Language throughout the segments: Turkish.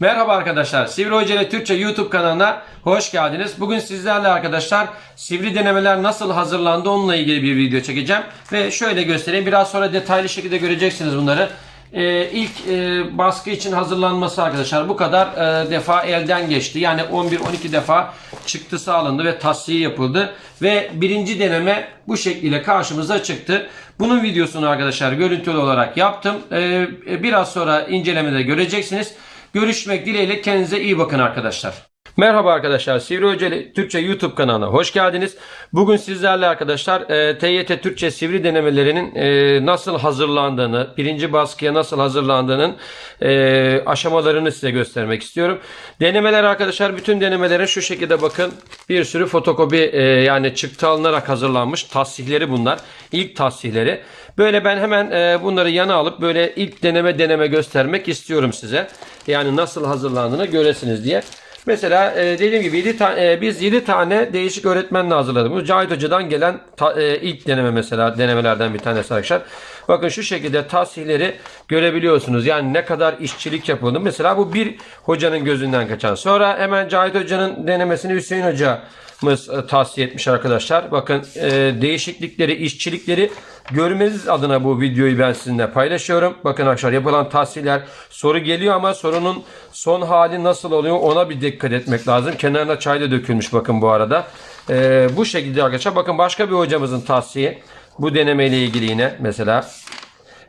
Merhaba arkadaşlar. Sivri Hoca Türkçe YouTube kanalına hoş geldiniz. Bugün sizlerle arkadaşlar sivri denemeler nasıl hazırlandı onunla ilgili bir video çekeceğim. Ve şöyle göstereyim. Biraz sonra detaylı şekilde göreceksiniz bunları. Ee, ilk e, baskı için hazırlanması arkadaşlar bu kadar e, defa elden geçti. Yani 11-12 defa çıktısı alındı ve tasfiye yapıldı. Ve birinci deneme bu şekliyle karşımıza çıktı. Bunun videosunu arkadaşlar görüntülü olarak yaptım. Ee, biraz sonra incelemede göreceksiniz. Görüşmek dileğiyle kendinize iyi bakın arkadaşlar. Merhaba arkadaşlar. Sivri Hocali Türkçe YouTube kanalına hoş geldiniz. Bugün sizlerle arkadaşlar e, TYT Türkçe sivri denemelerinin e, nasıl hazırlandığını, birinci baskıya nasıl hazırlandığının e, aşamalarını size göstermek istiyorum. Denemeler arkadaşlar bütün denemelere şu şekilde bakın. Bir sürü fotokopi e, yani çıktı alınarak hazırlanmış tasihleri bunlar. İlk tasihleri. Böyle ben hemen e, bunları yana alıp böyle ilk deneme deneme göstermek istiyorum size. Yani nasıl hazırlandığını göresiniz diye. Mesela e, dediğim gibi 7 ta- e, biz 7 tane değişik öğretmenle hazırladık. Bu Cahit Hoca'dan gelen ta- e, ilk deneme mesela denemelerden bir tanesi arkadaşlar. Bakın şu şekilde tasihleri görebiliyorsunuz. Yani ne kadar işçilik yapıldı. Mesela bu bir hocanın gözünden kaçan. Sonra hemen Cahit Hoca'nın denemesini Hüseyin Hoca mız e, tavsiye etmiş arkadaşlar. Bakın e, değişiklikleri, işçilikleri görmeniz adına bu videoyu ben sizinle paylaşıyorum. Bakın arkadaşlar yapılan tahsiller soru geliyor ama sorunun son hali nasıl oluyor ona bir dikkat etmek lazım. Kenarına çay da dökülmüş bakın bu arada. E, bu şekilde arkadaşlar bakın başka bir hocamızın tavsiye bu denemeyle ilgili yine mesela.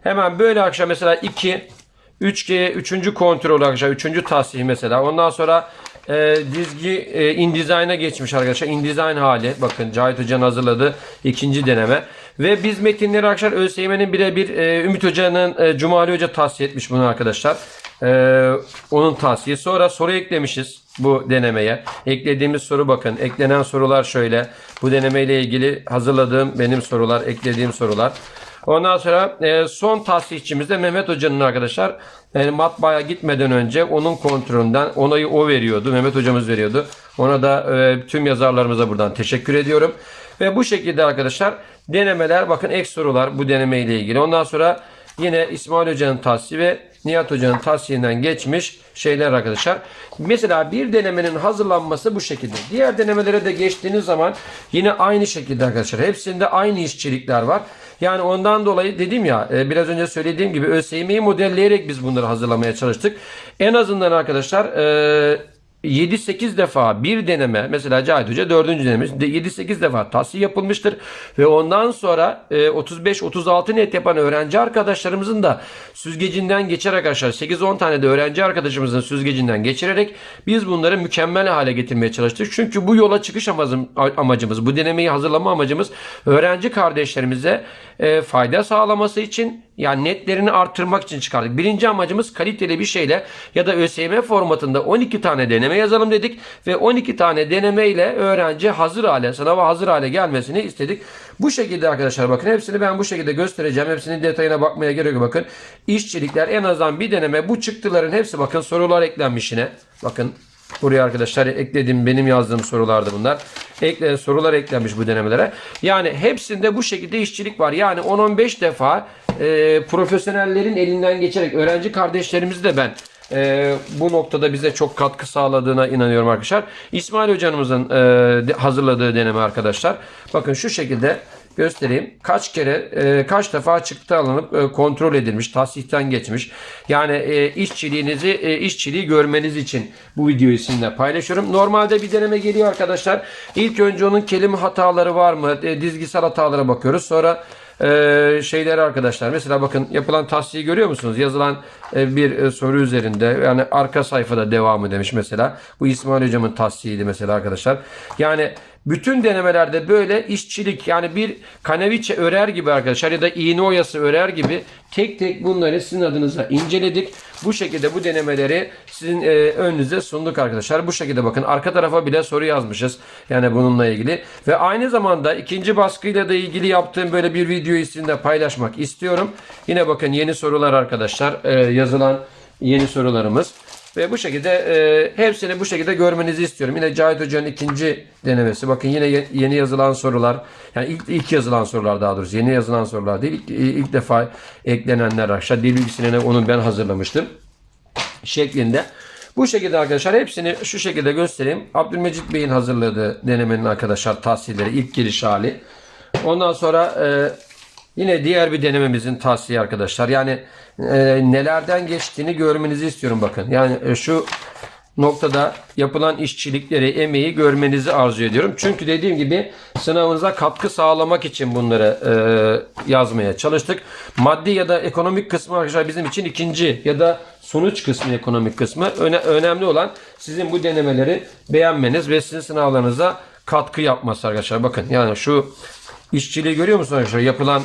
Hemen böyle akşam mesela 2 3G 3. kontrol arkadaşlar 3. tahsih mesela. Ondan sonra e, dizgi e, InDesign'a geçmiş arkadaşlar. InDesign hali. Bakın Cahit Hoca'nın hazırladığı ikinci deneme. Ve biz metinleri arkadaşlar ÖSYM'nin birebir e, Ümit Hoca'nın e, Cumali Hoca tavsiye etmiş bunu arkadaşlar. E, onun tavsiye. Sonra soru eklemişiz bu denemeye. Eklediğimiz soru bakın. Eklenen sorular şöyle. Bu denemeyle ilgili hazırladığım benim sorular, eklediğim sorular. Ondan sonra e, son tahsihçimiz de Mehmet Hoca'nın arkadaşlar yani matbaaya gitmeden önce onun kontrolünden onayı o veriyordu. Mehmet Hocamız veriyordu. Ona da e, tüm yazarlarımıza buradan teşekkür ediyorum. Ve bu şekilde arkadaşlar denemeler bakın ek sorular bu deneme ile ilgili. Ondan sonra yine İsmail Hoca'nın tahsihi ve Nihat Hoca'nın tahsihinden geçmiş şeyler arkadaşlar. Mesela bir denemenin hazırlanması bu şekilde. Diğer denemelere de geçtiğiniz zaman yine aynı şekilde arkadaşlar. Hepsinde aynı işçilikler var. Yani ondan dolayı dedim ya e, biraz önce söylediğim gibi ÖSYM'yi modelleyerek biz bunları hazırlamaya çalıştık. En azından arkadaşlar e, 7-8 defa bir deneme mesela Cahit Hoca 4. denemesi 7-8 defa tahsil yapılmıştır ve ondan sonra e, 35-36 net yapan öğrenci arkadaşlarımızın da süzgecinden geçerek arkadaşlar 8-10 tane de öğrenci arkadaşımızın süzgecinden geçirerek biz bunları mükemmel hale getirmeye çalıştık. Çünkü bu yola çıkış amacım, amacımız bu denemeyi hazırlama amacımız öğrenci kardeşlerimize e, fayda sağlaması için yani netlerini arttırmak için çıkardık. Birinci amacımız kaliteli bir şeyle ya da ÖSYM formatında 12 tane deneme yazalım dedik ve 12 tane deneme ile öğrenci hazır hale, sınava hazır hale gelmesini istedik. Bu şekilde arkadaşlar bakın hepsini ben bu şekilde göstereceğim. Hepsinin detayına bakmaya gerek yok. Bakın işçilikler en azından bir deneme bu çıktıların hepsi bakın sorular eklenmiş yine. Bakın Buraya arkadaşlar ekledim benim yazdığım sorulardı bunlar. Ekle, sorular eklenmiş bu denemelere. Yani hepsinde bu şekilde işçilik var. Yani 10-15 defa e, profesyonellerin elinden geçerek öğrenci kardeşlerimizi de ben e, bu noktada bize çok katkı sağladığına inanıyorum arkadaşlar. İsmail hocamızın e, hazırladığı deneme arkadaşlar. Bakın şu şekilde göstereyim. Kaç kere e, kaç defa çıktı alınıp e, kontrol edilmiş, tahsihten geçmiş. Yani e, işçiliğinizi e, işçiliği görmeniz için bu videoyu sizinle paylaşıyorum. Normalde bir deneme geliyor arkadaşlar. İlk önce onun kelime hataları var mı? E, dizgisel hatalara bakıyoruz. Sonra e, şeyleri arkadaşlar mesela bakın yapılan tahsiyi görüyor musunuz? Yazılan e, bir e, soru üzerinde yani arka sayfada devamı demiş mesela. Bu İsmail hocamın tahsiyiydi mesela arkadaşlar. Yani bütün denemelerde böyle işçilik yani bir kaneviçe örer gibi arkadaşlar ya da iğne oyası örer gibi tek tek bunları sizin adınıza inceledik. Bu şekilde bu denemeleri sizin e, önünüze sunduk arkadaşlar. Bu şekilde bakın arka tarafa bile soru yazmışız. Yani bununla ilgili. Ve aynı zamanda ikinci baskıyla da ilgili yaptığım böyle bir videoyu sizinle paylaşmak istiyorum. Yine bakın yeni sorular arkadaşlar. e, yazılan yeni sorularımız. Ve bu şekilde e, hepsini bu şekilde görmenizi istiyorum. Yine Cahit Hoca'nın ikinci denemesi. Bakın yine ye- yeni yazılan sorular. Yani ilk, ilk yazılan sorular daha doğrusu. Yeni yazılan sorular değil. İlk, ilk defa eklenenler aşağı. Dil bilgisine onu ben hazırlamıştım. Şeklinde. Bu şekilde arkadaşlar hepsini şu şekilde göstereyim. Abdülmecit Bey'in hazırladığı denemenin arkadaşlar tavsiyeleri ilk giriş hali. Ondan sonra e, yine diğer bir denememizin tavsiye arkadaşlar. Yani e, nelerden geçtiğini görmenizi istiyorum bakın. Yani e, şu noktada yapılan işçilikleri, emeği görmenizi arzu ediyorum. Çünkü dediğim gibi sınavınıza katkı sağlamak için bunları e, yazmaya çalıştık. Maddi ya da ekonomik kısmı arkadaşlar bizim için ikinci ya da sonuç kısmı ekonomik kısmı. Öne- önemli olan sizin bu denemeleri beğenmeniz ve sizin sınavlarınıza katkı yapması arkadaşlar. Bakın yani şu işçiliği görüyor musunuz arkadaşlar? Yapılan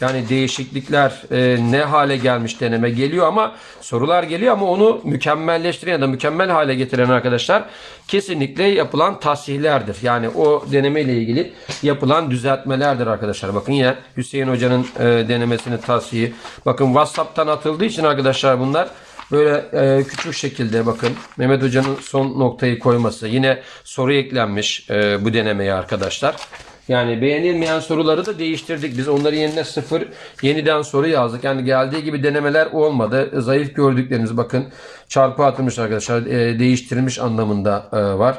yani değişiklikler e, ne hale gelmiş deneme geliyor ama sorular geliyor ama onu mükemmelleştiren ya da mükemmel hale getiren arkadaşlar kesinlikle yapılan tasihlerdir. Yani o deneme ile ilgili yapılan düzeltmelerdir arkadaşlar. Bakın yine Hüseyin Hoca'nın e, denemesini tasihi. Bakın WhatsApp'tan atıldığı için arkadaşlar bunlar Böyle e, küçük şekilde bakın Mehmet Hoca'nın son noktayı koyması. Yine soru eklenmiş e, bu denemeye arkadaşlar. Yani beğenilmeyen soruları da değiştirdik. Biz onları yerine sıfır yeniden soru yazdık. Yani geldiği gibi denemeler olmadı. Zayıf gördükleriniz bakın çarpı atılmış arkadaşlar. e, değiştirilmiş anlamında e, var.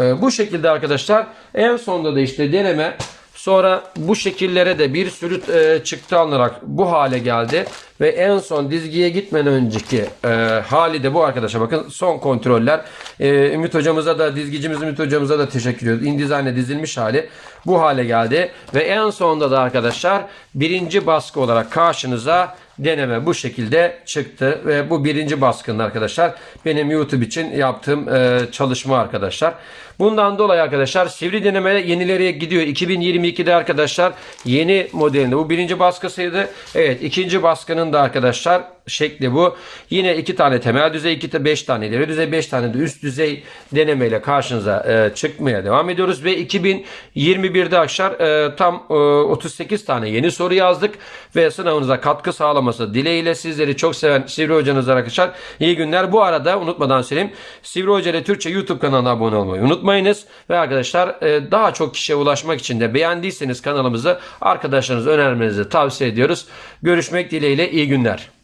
E, bu şekilde arkadaşlar en sonda da işte deneme Sonra bu şekillere de bir sürü e, çıktı alınarak bu hale geldi. Ve en son dizgiye gitmeden önceki e, hali de bu arkadaşlar. Bakın son kontroller. E, Ümit hocamıza da dizgicimiz Ümit hocamıza da teşekkür ediyoruz. InDesign'e dizilmiş hali bu hale geldi. Ve en sonunda da arkadaşlar birinci baskı olarak karşınıza deneme bu şekilde çıktı ve bu birinci baskının arkadaşlar benim YouTube için yaptığım e, çalışma arkadaşlar. Bundan dolayı arkadaşlar sivri deneme yenileriye gidiyor. 2022'de arkadaşlar yeni modelinde bu birinci baskısıydı. Evet ikinci baskının da arkadaşlar şekli bu. Yine iki tane temel düzey, iki de beş tane ileri düzey, beş tane de üst düzey denemeyle karşınıza e, çıkmaya devam ediyoruz ve 2021'de arkadaşlar e, tam e, 38 tane yeni soru yazdık ve sınavınıza katkı sağlaması dileğiyle sizleri çok seven Sivri Hocanız arkadaşlar iyi günler. Bu arada unutmadan söyleyeyim Sivri Hoca ile Türkçe YouTube kanalına abone olmayı unutmayınız ve arkadaşlar e, daha çok kişiye ulaşmak için de beğendiyseniz kanalımızı arkadaşlarınıza önermenizi tavsiye ediyoruz. Görüşmek dileğiyle iyi günler.